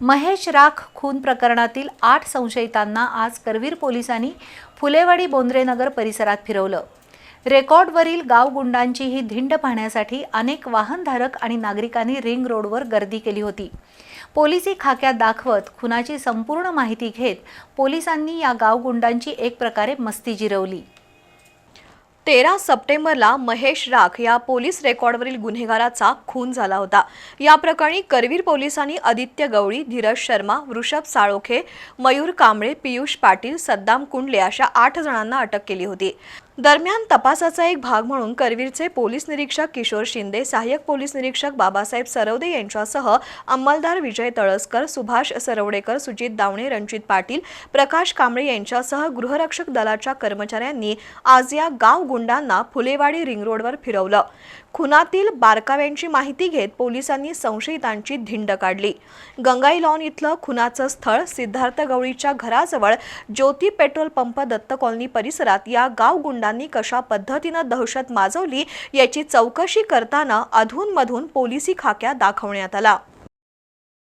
महेश राख खून प्रकरणातील आठ संशयितांना आज करवीर पोलिसांनी फुलेवाडी बोंद्रेनगर परिसरात फिरवलं. रेकॉर्डवरील गावगुंडांची ही धिंड पाहण्यासाठी अनेक वाहनधारक आणि नागरिकांनी रिंग रोडवर गर्दी केली होती. पोलिसी खाक्यात दाखवत खुनाची संपूर्ण माहिती घेत पोलिसांनी या गावगुंडांची एक प्रकारे मस्ती जिरवली. तेरा सप्टेंबरला महेश राख या पोलीस रेकॉर्डवरील गुन्हेगाराचा खून झाला होता. या प्रकरणी करवीर पोलिसांनी आदित्य गवळी धीरज शर्मा वृषभ साळोखे मयूर कांबळे पियुष पाटील सद्दाम कुंडले अशा आठ जणांना अटक केली होती. दरम्यान तपासाचा एक भाग म्हणून करवीरचे पोलीस निरीक्षक किशोर शिंदे सहाय्यक पोलीस निरीक्षक बाबासाहेब सरवदे यांच्यासह अंमलदार विजय तळसकर सुभाष सरवडेकर सुजित दावणे रणजित पाटील प्रकाश कांबळे यांच्यासह गृहरक्षक दलाच्या कर्मचाऱ्यांनी आज या गाव गुंडांना फुलेवाडी रिंगरोडवर फिरवलं. खुनातील बारकाव्यांची माहिती घेत पोलिसांनी संशयितांची धिंड काढली. गंगाई लॉन इथलं खुनाचं स्थळ सिद्धार्थ गवळीच्या घराजवळ Jyoti petrol pump Datta colony परिसरात या गाव गुंडांनी कशा पद्धतीनं दहशत माजवली याची चौकशी करताना अधूनमधून पोलिसी खाक्या दाखवण्यात आला.